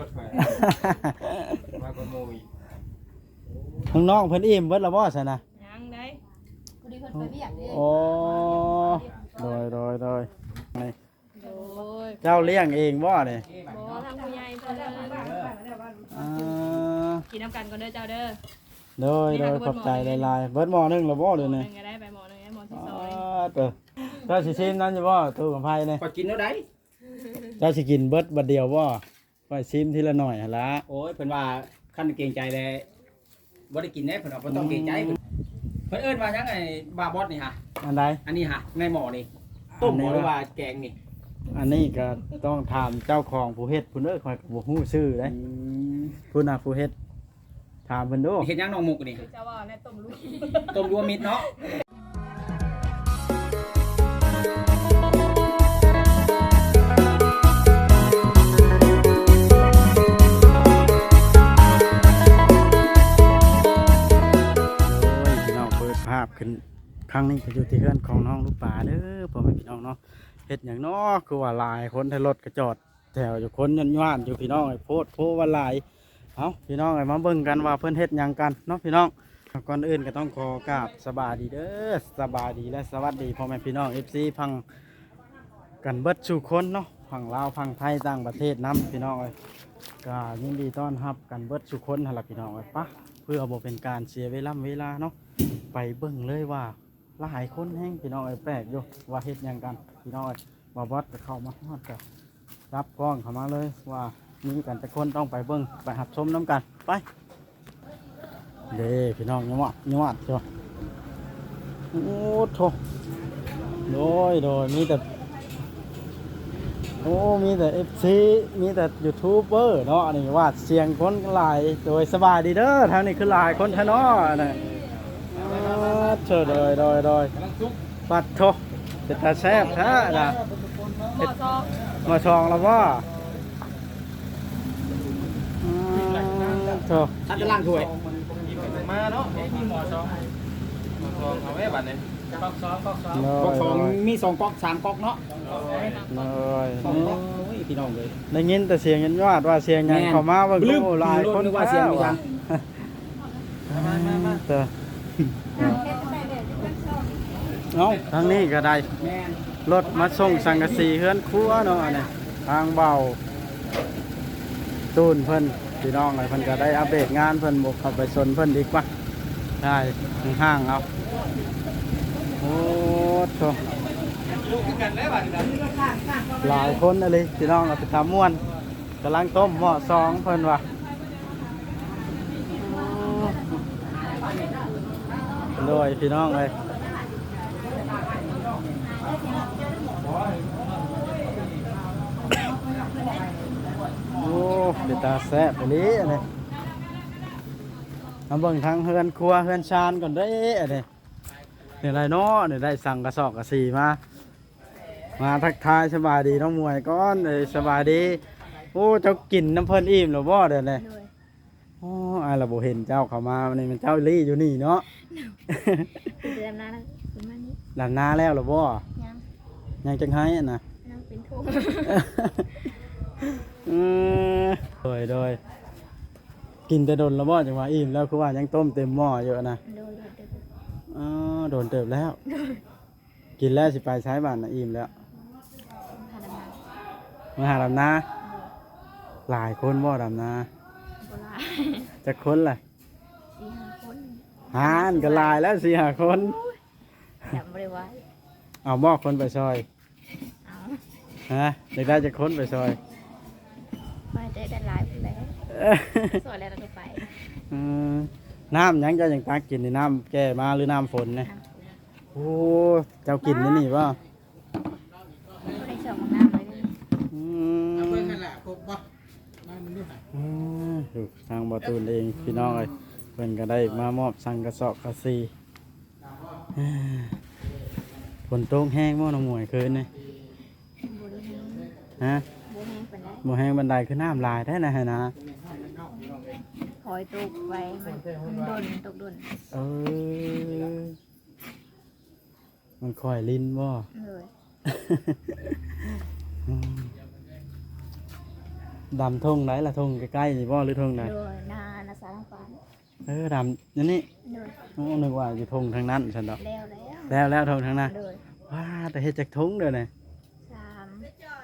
รถไฟมาขโมยน้องๆเพิ่นอิ่มเบิดและบ่ซั่นน่ะยังได้พอดีเพิ่นไปเวียกเด้โอ้โดยโดยโดยนี่โอ้ยเจ้าเลี้ยงเองบ่นี่บ่ทางผู้ใหญ่เพิ่นอ่ากินน้ำกันก่อนเด้อเจ้าเด้อโดยโดยขอบใจหลายๆเบิดหม้อหนึงและบ่เดี๋ยวหนี้นึ่งก็ได้ไปหมอหนึ่งไอ้หมอที่อ๋ซออยเด้อเจ้าสิชิมนั้นอยู่บ่ตู้กับไผนี่พอกินแล้วได้เจ้าสิกินเบิดบัดเดียวบ่ ไปชิมทีละหน่อยหั่นละโอ้ยเพิ่นว่าขั้นเกรงใจเลยบ่ได้กินแน่เพิ่นว่าบ่ต้องเกรงใจเพิ่นเพิ่นเอิ้นว่าหยังไอ้บาบอสนี่ฮะอันใดอันนี้ฮะในหม้อนี่ต้มบ่หรือว่าแกงนี่อันนี้ก็ต้องถามเจ้าของผู้เฮ็ดพุ่นเด้อข่อยก็บ่ฮู้ชื่อเด้พุ่นน่ะผู้เฮ็ดถามเพิ่นดูเฮ็ดหยังน้องมุกนี่เจ้าว่าแม่ต้มลูก ต้มรวมมิตรเนาะาพขึ้นครั้งนี้ก็อยู่ที่เฮือนของน้องลูกป่าเด้อพ่อแม่พี่น้องเนาะเฮ็ดหยังเนาะคือว่าลายคนทรถก็จอดแถวอยู่คนยันย่านอยู่พี่น้องไอ้โพดโพว่าลายเอาพี่น้องไอ้มาเบิ่งกันว่าเพิ่อนเฮ็ดหยังกันเนาะพี่น้องก่อนอื่นก็ต้องขอกราบสบายดีเด้อสบายดีและสวัสดีพ่อแม่พี่น้อง FC พังกันเบิดสู่คนเนาะพังลาวพังไทยต่างประเทศนํพี่น้องเอ้ก็ยินดีต้อนรับกันเบิดสู่คนหั่นล่ะพี่น้องเอ้ปะเพื่อบ่เป็นการเสียเวลาเวลาเนาะ ไปเบิ่งเลยว่าหลายคนแห้งพี่น้องไอ้ยแปลกอยู่ว่าเฮ็ดหยังกันพี่น้องไอ้ยบ่บอสก็เข้ามาฮอดก็รับกล้องเข้ามาเลยว่ามีกันแต่คนต้องไปเบิ่งไปหับชมน้ำกันไปเด้พี่น้องยมวดยมวดจ้ะโอ้โถโดยโดยมีแต่โอ้มีแต่ FC มีแต่ยูทูบเบอร์เนาะนี่ว่าเสียงคนหลายโดยสบายดีเด้อทางนี้คือหลายคนท้เนาะนะาเชิญโดยโดยโดยปัดโถจะตาแซ่บแท้นะหมอซองมาชองแล้วว่าอืมโถท่านจะล้างถ้วยมาเนาะมีหมอซองหมอซองเอาไว้บัดนี้ก๊อกซองก๊อกซองโดก๊อกยสองโดยมีสองก๊อกสามก๊อกเนาะโดยสองก๊อกโอ้ยพี่น้องเลยได้ยินแต่เสียงยันยอดว่าเสียงหยังแม่นเข้ามาเบิ่งลืมโอ้หลายคนลืมว่าเสียงมีกันมามามา เอาทางนี้ก็ได้รถมาส่งสังกะสีเฮือนครัวเนาะเนี่ยทางเบาตูนเพิ่นพี่น้องไอ้เพิ่นก็ได้อัปเดตงานเพิ่นบกเข้าไปสนเพิ่นดีกว่าได้ห่างเอาโอ้โถลูกคือกันแล้วบัดนี้หลายคนอะไรพี่น้องเอาไปทำม่วนกำลังต้มหม้อซองเพิ่นว่ะโดยพี่น้องเลย โอ้เดี๋ยวตาแซ่บไปเลยอันนี้มาเบิ่งทางเฮือนครัวเฮือนชานก่อนเด้ออันนี้เนี่ยอะไรเนาะเนี่ยได้สั่งกระสอบกระสีมา มาทักทายสบายดีน้องมวยก้อนเอ้ยสบายดี โอ้เจ้ากินน้ำเพิ่นอิ่มหรือบ่เด้อเนี่ยเลยโอ้อายเราบ่เห็นเจ้าเข้ามาวันนี้มันเจ้าลี่อยู่นี่เนาะเดือนหน้าเป็นมานี้หลังนาแล้วหรือบ่ยังยังจังไห้อะนะยังเป็นทุ่ง อืมโดยโดยกินแต่โดนแล้วบ่จังว่าอิ่มแล้วคือว่ายังต้มเต็มหม้ออยู่นะโดยโดยโดยอ๋อโดนเติบแล้ว กินแล้วสิไปใช้บ้านน่ะอิ่มแล้วพาดำน้มาหาดำนาหลายคนบ่ดำนาำโบราณจักคนล่ะสี่ห้าคนหานก็หลายแล้วสี่ห้าคน จำไม่ได้ไว้เอาหม้อคนไปซอยเอาฮะเด็กได้จะค้นไปซอย สวยแล้วเราก็ไปอืมน้ำหยังเจ้าอย่างตากินนี่น้ำแก่มาหรือน้ำฝนเนี่ยโอ้เจ้ากินนี่นี่ป่ะให้สองน้ำเลยอืเอามเพิ่นนั่นแหละครบบ่มามันดูหาอืมอยู่ทางบอตูนเองพี่น้องเลยเพิ่นก็ได้มามอบสังกระสอบกระซีอ่าฝนตกแห้งบ่น้องหมวยคืนนี่บุรีฮะบุรีเป็นไรบ่แห้งบันไดคือน้ำลายแท้นะฮะนะ คอยตกไว้มันมันดนตกดนเออมันคอยลิ้นบ่เลยอืมดำทงไหนล่ะทงใกล้ๆนี่บ่หรือทงไหนโดยนานาสารฝันเออดำนั่นนี่โดยโอ้นึกว่าอยู่ทงทางนั้นฉันดอกแล้วแล้วแล้วแล้วทงทางนั้นโดยว้าแต่เฮ็ดจากทงเด้อนี่สาม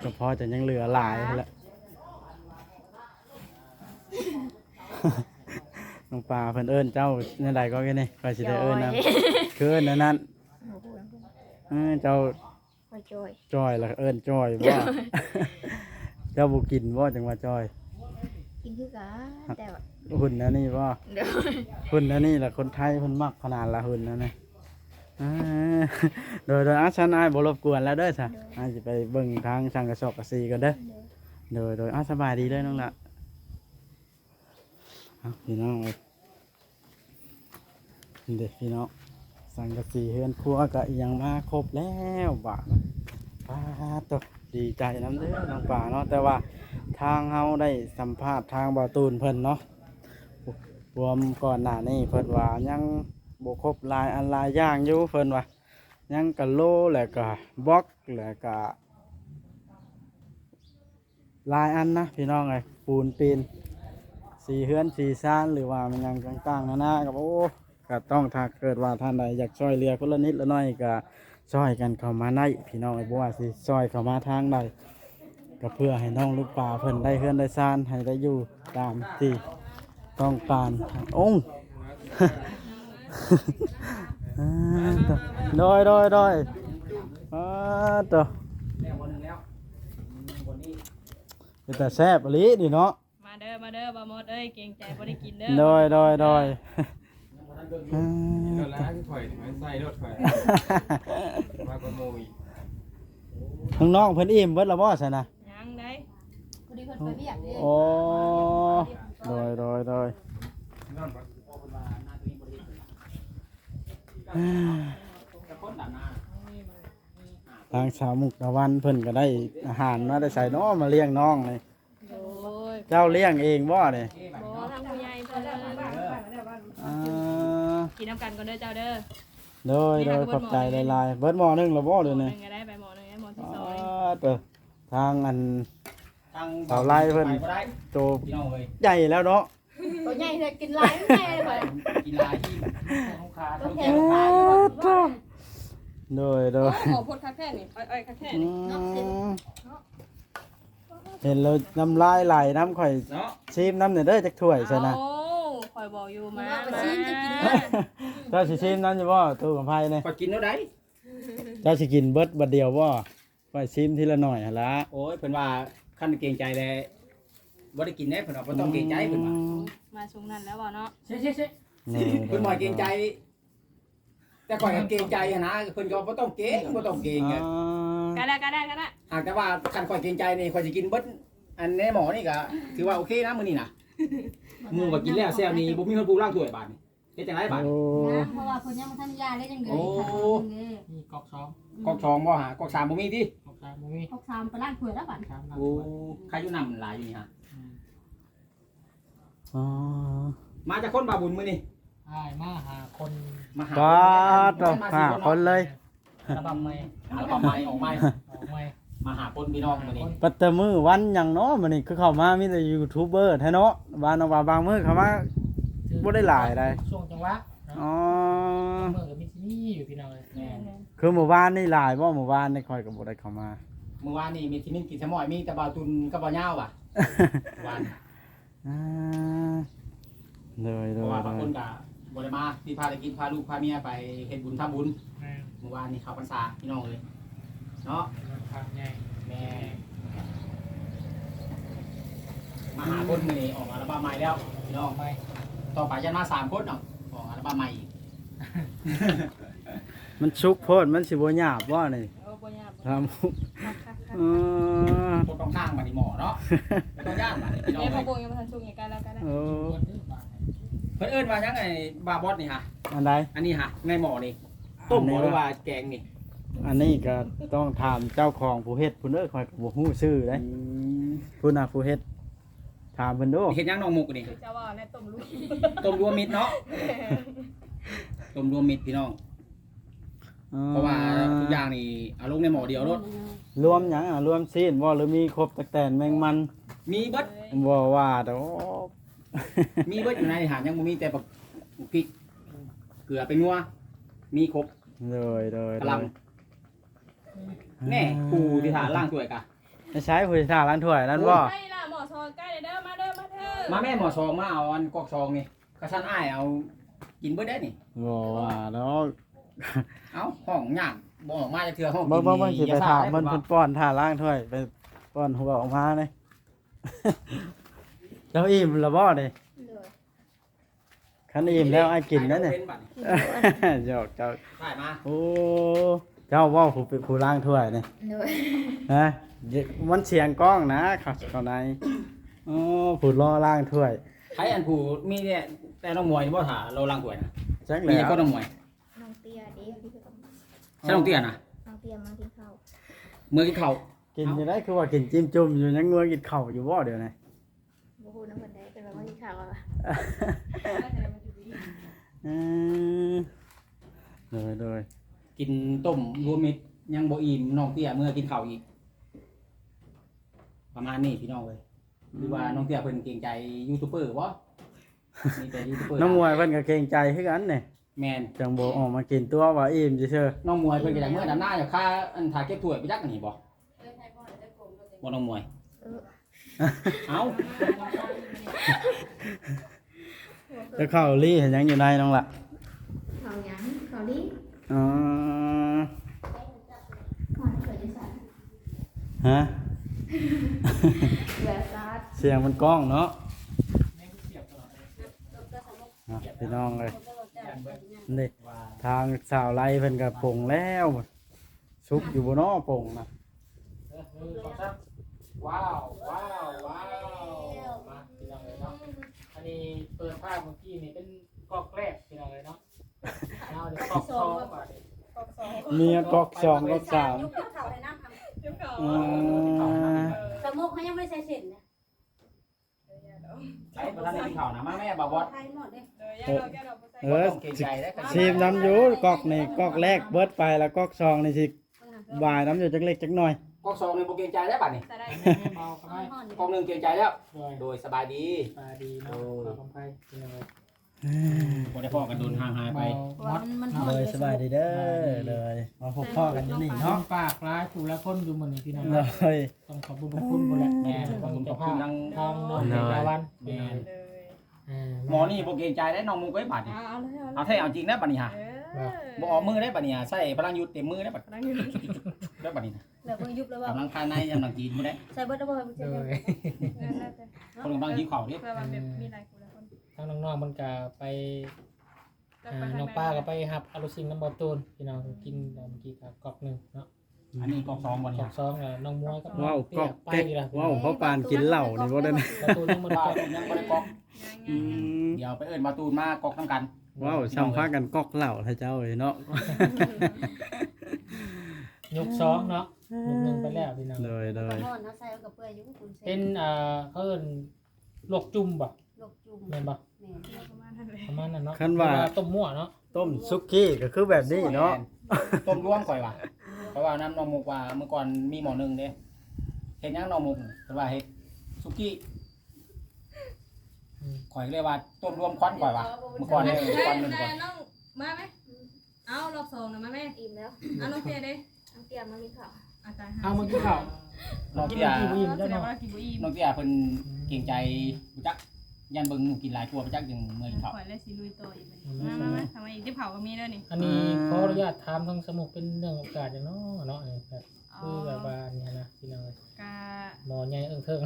ก็พอจะยังเหลือหลายแล้ว น้องปลาเพิ่นเอิ้นเจ้าในใดก็แค่นี้ก็สิได้เอิ้นนํคือเอิ้นอันนั้นโอ้โหเออเจ้าพอจอยจอยแล้วก็เอิ้นจอยบ่เจ้าบ่กินบ่จังว่าจอยกินคือกันแต่ว่าหุ่นอันนี้บ่เดี๋ยวหุ่นอันนี้แหละคนไทยเพิ่นมักขนาดละหุ่นนั่นนะอ่าโดยโดยอาชันอายบ่รบกวนแล้วเด้อจ้ะอายสิไปเบิ่งทางช่างกระสอบกระซีกันเด้อโดยโดยอาสบายดีเลยน้องละเอา พี่น้องเอ้ยเด็กพี่น้องสังกะสีเฮือนครัวก็ยังมาครบแล้วบาทป้าตกดีใจน้ำเด้อน้องป่าเนาะแต่ว่าทางเฮาได้สัมภาษณ์ทางบ่อตูนเพิ่นเนาะรวมก่อนหน้านี้เพิ่นว่ายังบ่ครบลายอันลายย่างอยู่เพิ่นว่ายังกะโลแล้วก็บล็อกแล้วก็ลายอันนะพี่น้องไอ้ปูนปีน สีเฮือนสีซ่านหรือว่ามันยังต่างๆนานากับโอ้ก็ต้องถ้าเกิดว่าท่านใดอยากช่วยเหลือคนละนิดละหน้อยก็ช่วยกันเข้ามาในพี่น้องไอ้บัวสิช่วยเข้ามาทางใดก็เพื่อให้น้องลูกปลาเพิ่นได้เฮือนได้ซ่านให้ได้อยู่ตามที่ต้องการองค์อ่าต่อโดยดยดยอ่าต่อแล้ววันหนึงแล้ววันนี้เป็นแต่แซ่บลีดิเนาะ มาเด้อมาเด้อบ่หมดเอ้ยเกรงใจบ่ได้กินเด้อโดยโดยโดยอ่าเดี๋ยวล้างถอยไว้ใส่รถไฟมากกว่าโมอีกน้องๆเพิ่นอิ่มเบิดและบ่ซะนะยังได้พอดีเพิ่นไปเวียกเด้โอ้โดยโดยโดยนอนปะอ่าจะพ้นด่านหน้าทางสาวมุกตะวันเพิ่นก็ได้อาหารมาได้ใส่น้อมาเลี้ยงน้องเลยโอ้ ยเจ้าเลี้ยงเองบ่เนี่ยบ่ทางผู้ใหญ่เพิ่นเลยอ่ากินน้ำกันก่อนเด้อเจ้าเด้อโดยโดยขอบใจหลายๆเบิดหม้อหนึงและบ่เดี๋ยวหนี้นึงก็ได้ไปหมอหนึงไอ้หมอที่อ่ซอยาเด้อทางอันทางเสาไล่เพิ่น ไปบ่ได้โตพี่น้องเอ้ยใหญ่แล้วเนาะตัวใหญ่เลยกินหลายแม่เลยกินลายที่ลูกค้าต้องแถแข่งมลูกค้าโดยโดยหมอพดคักแท้นี่อ้อยๆคักแท้อืนี่ม เห็นแล้วน้ำลายไหลน้ำข่อยเนาะชิมน้ำเนี่ยเด้อจักถ้วยใช่นะ โอ้คอยบอกอยู่มาไปมาชิมจะกินเจ้าสิชิมน้ำอยู่บ่ตู้กับไพ่เนี่ยก็กินแล้วได้เจ้าสิกินเบิดบัดเดียวบ่ไปชิมทีละหน่อยหั่นละโอ้ยเพิ่นว่าคันเกรงใจแล้วบ่ได้กินแน่เพิ่นว่าบ่ต้องเกรงใจเพิ่นว่ามาชุงนั้นแล้วบ่เนาะใช่ๆนี่ๆเพิ่นบ่ให้เกรงใจ แต่ก่อนก็เกรงใจอะนะเพิ่นก็บ่ต้องเกรงบ่ต้องเกรงอ๋อะอก็ได้ก็ได้ก็ได้ หากแต่ว่าคันข่อยเกรงใจนี่ข่อยสิกินเบิดอันแน่หมอนี่ก็ถือว่าโอเคนะมื้อนี้น่ะหมู่ก็กินแล้วแซ่บนี่บ่มีคนปลูกร่างถ้วยบาดนี่เฮ็ดจังไดบาดโอ้นะเพราะว่าคนยังบ่ทันยาได้จังได๋โอ้นี่กอกสองกอกสองบ่หากอกสามบ่มีติกอกสามโมมีพกสามไปล้างถ้วยแล้วบัดสามโอ้ใครอยู่นำหลายอยู่นี่ฮะอ๋อมาจากคนบาบุญมื้อนี้ใช่มาหาคนมาหาก็ต้องหาคนเลย ระบำไม่หาประมาณออกมาออกไม่ มาหาคนพี่น้องมื้อนี้ปัตตมือวันหยังเนาะมันนี่คือเข้ามามีแต่ยูทูบเบอร์แท้เนาะบ้านเอาว่าบางมื้อเข้ามา บ่ได้หลายได้ช่วงจังหวะอ๋อเมื่อกับมิซินี่อยู่พี่น้องเลยแม่นคือหมู่บ้านนี่หลายบ่หมู่บ้านนี่ค่อยก็บ่ได้เข้ามา เมื่อวานนี่มีที่มินกินสมอยมีแต่บาวตุนกับบ่าวยาวว่ะวานอ่าเลยเพเลยราะว่าเลบางคยนก็บ่ได้มาที่พาไปกินพาลูกพาเมียไปเฮ็ดบุญทำบุญแม่เมื่อวานนี่เข้าพรรษาพี่น้องเลยเนาะทางใหญ่แม่มาหาคนมื้อนี้ออกอัลบั้มใหม่แล้วพี่น้องไม่ต่อไปจะมาสามคนเนาะออกอัลบั้มใหม่อีกมันชุกโพดมันสิบ่หยาบบ่นี่โอ้บ่ยากทำคักคักคักอ๋อคนต้องข้างบัดนี้หมอเนาะไม่ต้องย่านบัดนี้พี่น้องเอ้ยเลมายโบงยังบ่ทันชุงอีกกันแล้วกันได้โอ้คนดื้อบาดเพิ่นเอิ้นว่าหยังไงบาบอสนี่ฮะอันใดอันนี้ฮะในหม้อนี่ต้มหม้อหรือว่าแกงนี่ อันนี้ก็ต้องถามเจ้าของผู้เฮ็ดผู้เด้อคอยก็บ่ฮู้ชื่อเด้ผู้น่ะผู้เฮ็ดถามเพิ่นดูเฮ็ดหยังน้องมุกนี่คือจะว่าในต้มลูกต้มรวมมิตรเนาะต้มรวมมิตรพี่น้องอ๋อเพราะว่าทุกอย่างนี่เอาลงในหม้อเดียวรสรวมหยังอะรวมซีนบ่หรือมีครบตะแตนแมงมันมีเบิดบ่ว่าดอกมีเบิดอยู่ในอาหารยังบ่มีแต่บักพริกเกลือเป็นงัวมีครบเลยเลยกะหลำ แน่ปูที่ฐานล่างถ้วยกะไม่ใช้ผู้ชายร้านถ้วยนั่นบ่ใกล้ละหมอซองใกล้เด้อมาเด้อมาเด้อมาแม่หมอซองมาเอาอันกอกซองนี่กระชั้นอ้ายเอากินเบิดได้นี่ บ่ว่าดอกเอ้าห้องย่างบ่ออกมาจากเทือห้องเบิ่งเบิ่งเบิ่งสิไปถามมันเพิ่เพิ่นป้อนท่าล้างถ้วยไปป้อนหัวออกมาเลย เจ้าอิ่มแล้วบ่เด้เลยคันอิ่มแล้วไอ้กินนั่นน่ะเป็นบัดเจ้าเจ้าถ่ายมา โอ้ เจ้าเว่าผู้เป็นผู้ล้างถ้วยนี่เลยฮะเดี๋ยวมันเสียงกล้องนะเขาเขาในอ๋อผู้รอล้างถ้วยใช้อันผู้มีเนี่ยแต่น้องมวยบ่ถ่าเราล่างถ้วยนะจักมีแล้วก็น้องมวยน้องเตี้ยเด้ที่คือใช่น้องเตี้ยนะน้องเตี้ยมากินข้าวมือกินข้าวกินอยู่ได้คือว่ากินจิ้มจุ่มอยู่ยังงัวกินข้าวอยู่บ่เดี๋ยวนี้บ่ฮู้น้ำเพิ่นได้เป็นว่ามากินข้าวอะอืมเลยเลย กินต้มรวมมิตรยังบ่อิ่มน้องเตี้ยเมื่อกินข้าวอีก ประมาณนี้พี่น้องเลยหรือว่าน้องเตี้ยเพิ่นเกรงใจยูทูบเบอร์บ่มีแต่ยูทูบเบอร์น้องมวยเพิ่นก็เกรงใจคือกันนี่แมนจังบ่ออกมากินตัวว่าอิ่มซื่อน้องมวยเพิ่นก็อยากเมื่อดำหน้าอยากค่าอันถ่ายเก็บถ้วยไปจักอันนี้บ่บ่น้องมวยเออเอ้าๆแล้วข้าวลี่เห็นยังอยู่ในน้องล่ะข้าวหยังข้าวดิ อ๋อฮะเสียงมันกล้องเนาะพี่น้องเลยนี่ทางสาวไล่เพิ่นก็ปงแล้วซุกอยู่บนนอปงนะว้าวว้าวว้าวมาพี่น้องเลยเนาะอันนี้เปิดภาพเมื่อกี้นี่เป็นกอกแรกพี่น้องเลยเนาะเอาเดี๋ยวกอกสองก่อน กอกสองมีกอกสองกอกสามยุคเขาเลยนะเดี๋ยวก่อนอืมสมุกเขายังไม่ใส่เส้นนะใช้ประธานในกินข้าวนะมาแม่บ่าวบอสไทยหมดเลยเดี๋ยวแกเราใส่เอบ่อต้องเกรงใจได้อซีมน้ำอยู่กอกนี่กอกแรกเบิดไปแล้วกอกสองนี่สิบายน้ำอยู่จักเล็กจักหน่อยกอกสองนี่บ่เกรงใจได้อบัดนี้ใส่ได้เบาเข้าไปห่อนกอกหนึงเกรงใจแล้วด้วยโดยสบายดีปลาดีเนาะขอคำไพ่ พี่น้องเลยบ่ได้พ่อกันโดนห่างหายไปว่ามันมันห่อนเลยสบายดีเด้อเลยมาพบพ่อกันอยู่นี่น้อเนาะงปากร้ายถูกแล้วคนอยู่เหมือนพี่น้องเลเนาะยต้องขอบคุณคุณหมดแหละแม่แม่ขอบคุณขอบภาคุณพทั้งทางน้องเดาวันแม่เลยหมอนี่บ่เกรงใจได้น้องมุกไว้บัดนี้เอาเลยเอาเอาแท้เอาจริงได้บัดนี้ฮะเออบ่ออกมือได้บัดนี้ฮะใส่พลังยุทธเต็มมือได้บัดนั่งอยู่ได้บัดนี้นะแล้วเพิ่งยุบแล้วว่า กำลังภายในกำลังจีนบ่ได้ใส่เบิร์ดแล้วว่ามันจะโดยคนกำลังหิวข้าวเด้เพื่อว่าแบบมีหลายคนละคน ทางน้องๆมันก็ไปอ่าน้องป้าก็ไปหับอารุซิงน้ำบอตูนพี่น้องกินเมื่อกี้กับกอกหนึ่งเนาะอันนี้กอกสองบ่กนี่อกฮะสองอะน้องมวยกับน้ว้าอวงกเตี้อยกไปเต็กดีละว้าวเขาปานกินเหล้านี่บ่ได้นะประตูยังบ่ได้บ้ากอกยังบ่ได้กอกอืมเดี๋ยวไปเอิ้นมาตูนมากอกนํกันว้าวช่างพากันกอกเหล้าให้เจ้าเอ้ยเนาะยกสองเนาะยกหนึ่งไปแล้วพี่น้องเลยเลก็ยห่อนนะใส่กับเปื่อยอยู่คุณเส้เป็นนอ่าเขาเอิ้นลวกจุ่มบ่ ลกจุ่มแม่นบ่แม่ประมาณนั้นเลยประมาณนั้นเนาะคันว่าเรียกต้มมั่วเนาะต้มซุกี้ก็คือแบบนี้เนาะ ต้มร่วมก่อยว่ะเพราะว่าน้ำน้องมุกว่าเมื่อก่อนมีหมอหนึงเด้เฮ็ดหยังน้องมุกเพิ่นว่าเฮ็ดสุกี้ข่อยเรียกว่าต้มรวมควันก่อยว่ะเมื่อก่อนเนี่ยเมื่อก่อนหนึงก่อนน้องมาไหมเอารอบสองนะมาแม่อิ่มแล้วเอาน้องเฟียเด้น้องเตี้ยมากินข้าวอาจารย์เอามากินข้าวน้องกินเตี้ยกี่อิ่มแสได้ดงเนาะว่ากินบุอิ่มน้องเตี้ยเพิ่นเกรงใจรู้จัก ยันเบิ่งหนูกินหลายทั่วไปจักจึงเมื่อยเขาข่อยเลยสิลุยต่ออีกมามามาทำไมอีกที่เผาก็มีด้วยนี่อันนี้ขออนุญาตถามทางสมุกเป็นเรื่องโอกาสอย่างเนาะเนาะแบบคือแบบว่าเนี่ยนะพี่น้องกาหมอใหญ่เอิ้งเทิง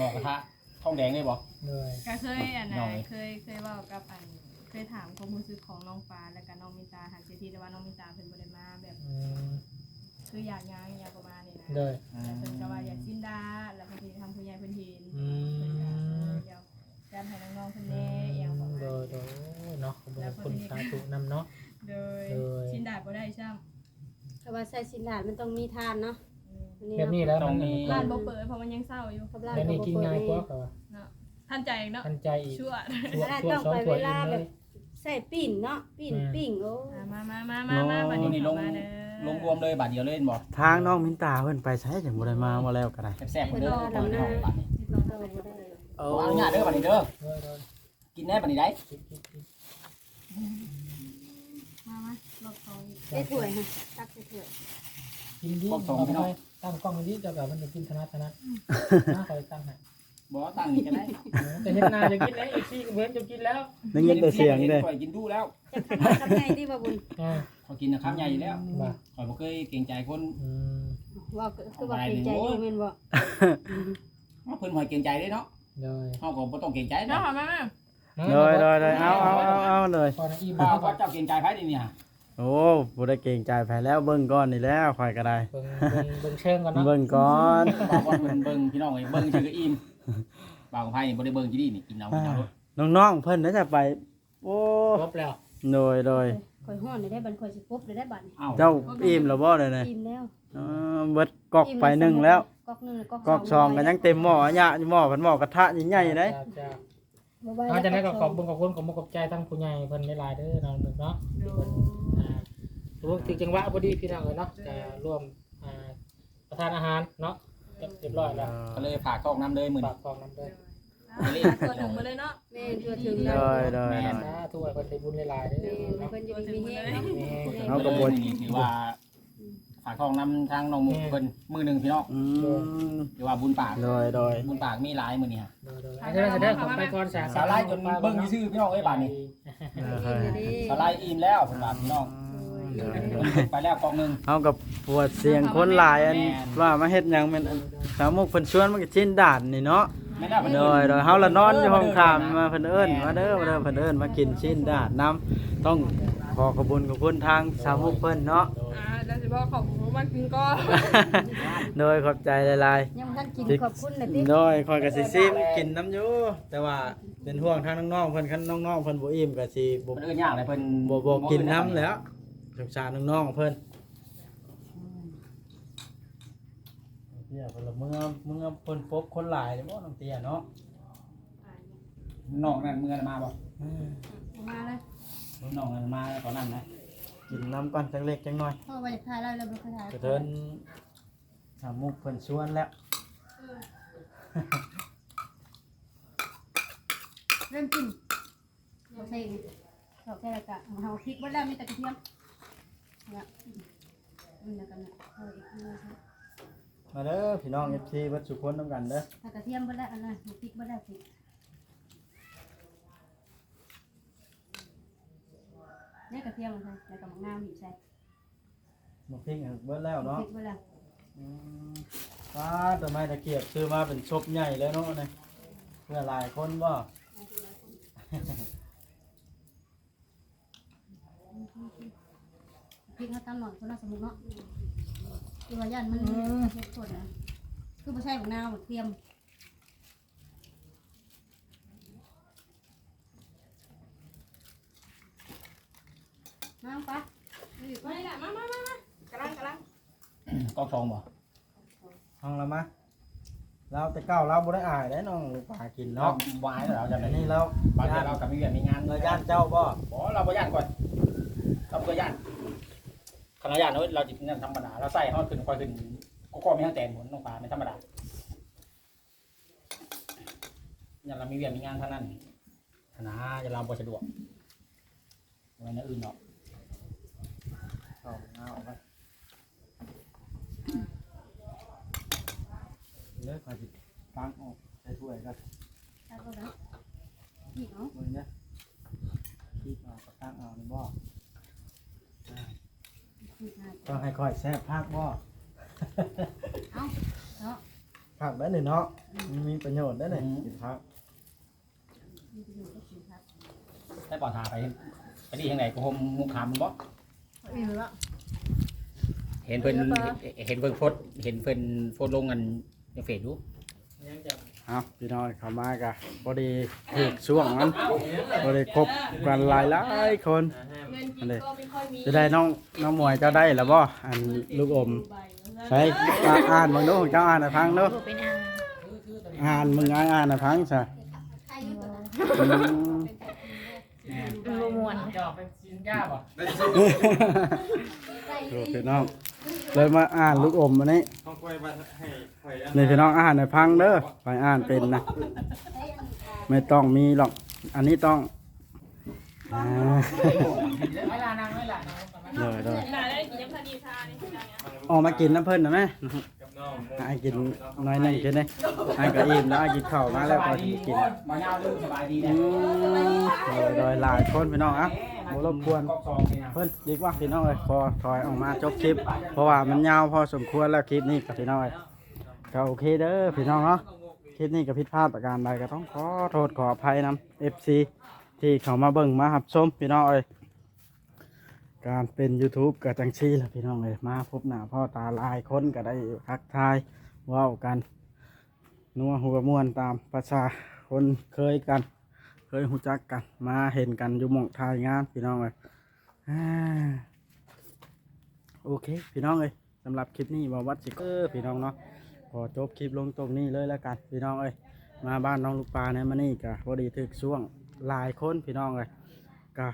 บอกกระทะทองแดงเลยบ่ด้วยก็เคยอันไหนน้อย เคยเคยเว่ากับอันเคยถามความรู้สึกของน้องฟ้าแล้วก็น้องมิตาหันเสียทีแต่ว่าน้องมิตาเป็นบริมาแบบ อืมคืออยากย้ายอยากประมาณนี้นะด้วยแต่เป็นก็ว่าอยากสิ้นดาแล้วบางทีทำผู้ใหญ่เพิ่นเห็นอืเพิ่นก็มเดี๋ ยวยันให้น้องๆเพิ่นแน่เอียงประมาณโดยโดยเนาะขอบคุณสาธุนำเนาะ โดยโดยสิ้นดาบ่ได้ใช่ไหมถ้าว่าใส่สินหลานมันต้องมีทานเนาะแบบนี้แล้วมันร้านบ่เปิดเพราะมันยังเศร้าอยู่กับร้านแบบนี้กินง่ายกว่าค่ะเนาะท่านใจเนาะทันใจอีกชั่วตัวตัวสองตัวเองเลยใส่ปิ่นเนาะปิ่นปิ่งโอ้อะมามามามามามานี่เข้ามาเด้อลงรวมเลยบาทเดียวเลยเห็นบ่ทางน้องมินตาเพิ่นไปใช้จังบ่ได้มาบ่แล้วก็ได้แซ่บๆเพิ่นเด้อเพิ่นเนาะบาทนี้ เราบ่ได้ อออนุญาตเด้อบาทนี้เด้อเด้อเด้อกินแน่บาทนี้ได้คิดคิดคิดมามารอบสองอีกได้ถ้วยค่ะตักใส่ถ้วยกินดีเอไปตั้งกล้องดีจะแบบมันจะกินธนัดธนัดน่าคอยตั้งให้บ่ตั้งนี่ก็ได้แต่เห็นนาจะกินแล้วอีกที่เว้นจะกินแล้วได้ยินแต่เสียงเด้ข่อยกินดูแล้วจะทำไงดีบ่บุญอ่าข่อกินนะครับใหญ่อยู่แล้วบ่าข่อยบ่เคยเกรงใจคนอืมว่าคือว่าเกรงใจอยู่แม่นบ่เพิ่นบ่ให้เกรงใจเด้เนาะโดยเฮาก็บ่ต้องเกรงใจเนาะเนาะแม่แม่เลยเลยเลยเอาเอาเอาเอาเลยพอนะอีบ่าบ้าวว่าเจ้าเกรงใจไผนี่เนี่ยโอ้บ่ได้เกรงใจไผแล้วเบิ่งก่อนนี่แล้วข่อยก็ได้ เบิ่งเบิ่งเบิ่งเชิงก่อนเนาะเบิ่งก่อนบ่าวว่าเพิ่นเบิ่งพี่น้องเอ้ยเบิ่งซื่อก็อิ่มบ่าวของไผนี่บ่ได้เบิ่งที่นี่นี่กินเอากินเอาน้องๆเพิ่นน่าจะไป โอ้ครบแล้วโดยโดยข่อยฮ้อนได้บัดข่อยสิปุ๊บได้บัดเอ้าเจ้าอิ่มแล้วบ่เลยเนี่ยอิ่มแล้ว เออเบิดกอกไปหนึ่งแล้ว กอกหนึงแล้วกอกสองก็ยังเต็มหม้ออะยะหม้อเพิ่นหม้อกระทะใหญ่ๆเด้จ้าจ้าบ่ไหวอาจากนั้นก็ขอบคุณขอบคุณขอบคุณขอบใจทั้งผู้ใหญ่เพิ่นหลายๆเด้อน้องหนึ่งเนาะโดเพิ่นอ่ารู้ถึงจังหวะพอดีพี่น้องเลยเนาะจะร่วมอ่าประทานอาหารเนาะเรียบร้อยแล้วก็เลยฝากกล้องน้ำเลยมื้อฝานี้กกองน้ำด้วยตัวหนึ่งมาเลยเนาะแม่ตัวถึงโดแล้วยโดยแม่โดย สาธุให้เพิ่นได้บุญหลายๆเด้อแม่เนาะ เพิ่นอยู่ดีมีแฮงเนาะแม่เอากระบวน นี่ถือว่าฝากกล้องน้ำทางน้องมุกเพิ่นมื้อหนึงพี่น้องอืมถือว่าบุญปาก โดยโดยบุญปากมีหลายมื้อนี้ฮะเด้อเด้ออันนั้นจะได้ของไปก่อนสาสาลายจนเบิ่งซื่อพี่น้องเอ้ยบาดนี้สลายอิ่มแล้วผมว่าพี่น้องไปแล้วกองหนึงเอากับปวดเสียงคนหลายอันว่ามาเฮ็ดหยังแม่นอันสาวมุกเพิ่นชวนมันก็ชิ้นด่านนี่เนาะแม่นแล้วโดยโดยเฮาละนอนอยู่ห้องคามมาเพิ่นเอิ้นมาเด้อมาเด้อเพิ่นเอิ้นมากินชิ้นด่านน้ำต้อง ขอขอบคุญขอบคุณทางสาวมุกเพิ่นเนาะ อ่าแล้วสิบอกขอบคุณมันกินก็โดยขอบใจหลายยังบ่ทันกินขอบคุณนะติๆโดยคอยก็สิซิมกินน้ำอยู่แต่ว่าเป็นห่วงทางน้องๆเพิ่นคันน้องๆเพิ่นบ่อิ่มก็สิบ่มันเอิ้นยากเลยเพิ่นบ่บ่กินน้ำแล้วสงสารน้องๆเพิ่นเตี้ยเพิ่นละเมื่อเมื่อเพิ่นพบคนหลายเด้อบ่น้องเตี้ยเนาะน้องนั่นมื้อนั้นมาบ่มาเลย น้องนั่นมาตอนนั้นนะกินน้ำก่อนจังเล็กจังน้อยพ่อไปถ่ายแล้วแล้วบ่ถ่ายกระเทินสามมุกเพิ่นชวนแล้วเริ่มกินเราใส่เราแค่ละกะเอาพริกบ่แล้วมีแต่กระเทียมเนี่ยอืมแล้วกันน่ะเอาอีกนิดนึงมาเด้อพี่น้อง FC เบิดสุคนนํกันเด้อถ้ากระเทียมบ่แล้วอันนั้นพริกบ่แล้วพริก เนี่ยกระเทียมใส่แล้วก็มะนาวบีบใส่หมกพริกเบิดแล้วเนาะพริกบ่แล้วอืมป้าทำไมตะเกียบซื้อมาเป็นชบใหญ่แล้วเนาะนี่เพื่อหลายคนบ่ พริกเขาตำหน่อยคนละสมุนเนาะคือว่าย่านมันเผ็ดสดนะคือบ่ใช่มะนาวกระเทียม น้ำปะมาเลยละมามามามากำลังกำลังกองทองบ่ห้องละมาเราแต่เก้าเราบ่ได้อายได้น้องลูกปลากินเนาะเนาะวายแล้วเราจะอัได้นนี้เราบางทีเราก็มีเวียนมีงานเราย่านเจ้าบ่บ่เราบ่ย่านก่อนเราบ่ย่านคันเราย่านเนาะเราจินั่นธรรมดาเราใส่เฮาขึ้นค่อยขึ้นก็ก็มีทั้งแต่หมุนน้องปลาไม่ธรรมดาอย่างเรามีเวียนมีงานเท่านั้นนะอย่าเราบ่สะดวกไว้ในอื่นเนาะ เอาเอาเอาไปเลิกก่อนสิตั้งออกใส่ถ้วยก็ตาก็ได้นี่เนาะมึงเนี่ยคิดเอาก็ตั้งเอานี่บ่นี่นะต้องให้ค่อยแซ่บภาคบ่เอาเนาะภาคได้นี่เนาะมีมีประโยชน์ได้เลยกินภาคนี่คืออยู่กับสิครับได้ปอทาไปไปที่ทางไหนก็โฮมมุกขามมันบ่ อีหละเห็นเพิ่นเห็นเพิ่นโพสต์เห็นเพิ่นโพสต์ลงกันในเฟซบุ๊กยังจะเอาพี่น้อยเข้ามากะพอดีถูกช่วงนั้นพอดีครบกันหลายหลายๆคนเงินกินก็ไม่ค่อยมีจะได้น้องน้องหมวยเจ้าได้แล้วบ่อันลูกอมใช้อ่าอ่านมึงดูเจ้าอ่านให้ฟังดูเป็นอาอ่านมึงอ่านอ่านให้ฟังซะใครอยู่ตัวอื มมันบ่ม่วนจะออกเป็นซีนก้าบ่โอ้พี่น้องเลยมาอ่านลูกอมอันนี้ต้องคอยมาให้คอยอันนี่พี่น้องอ่านในพังเด้อไปอ่านเป็นนะไม่ต้องมีหรอกอันนี้ต้องอ่าไม่ลานางไม่ลานางเลยเลย หลายได้กินน้ำพาดีชานี่คืออย่างเงี้ยออกมากินน้ำเพิ่นนะแม่กับน้อง ไอ้กินน้อยหนึงกินได้ไอ้ก็อิ่มแล้วไอ้กินข้าวมาแล้วก็สิกินมายาวเรื่องสบายดีอืนะมเลยเลยหลายคนพี่น้องอะบ่รบกวนกอกซองนี่นะเพิ่นดีกว่าพี่น้องเอ้ยขอถอยออกมาจบคลิป เพราะว่ามันยาวพอสมควรแล้วคลิปนี้กับพี่น้องเอ้ยก็โอเคเด้อพี่น้องเนาะคลิปนี้ก็ผิดพลาดประการใดก็ต้องขอโทษขออภัยนำ FC ที่เข้ามาเบิ่งมาหับชมพี่น้องเอ้ย การเป็น YouTube กับจังซี่ล่ะพี่น้องเอ้ยมาพบหน้าพ่อตาลายคนก็ได้ทักทายเว้ากัน นัวหัวม่วนตามภาษาคนเคยกัน เคยหูจักกัน มาเห็นกันอยู่หมองทายงานพี่น้องเลยอ่าโอเค พี่น้องเลยสำหรับคลิปนี้บาวัดสิเกอร์พี่น้องเนาะขอจบคลิปลงตรงนี้เลยแล้วกันพี่น้องเอ้ยมาบ้านน้องลูกปลาในมานี่กะพอดีถึกช่วงหลายคนพี่น้องเลยกะ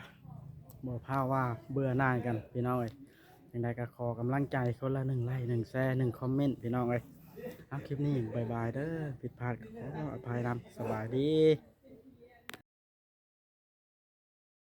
บอกพาว่าเบื่อหน่ายกันพี่น้องเลยยังไงก็ขอกำลังใจคนละหนึ่งไลค์หนึ่งแชร์หนึ่งคอมเมนต์พี่น้องเลยเอาคลิปนี้บายบายเด้อผิดพลาดก็ขออภัยนำสบายดี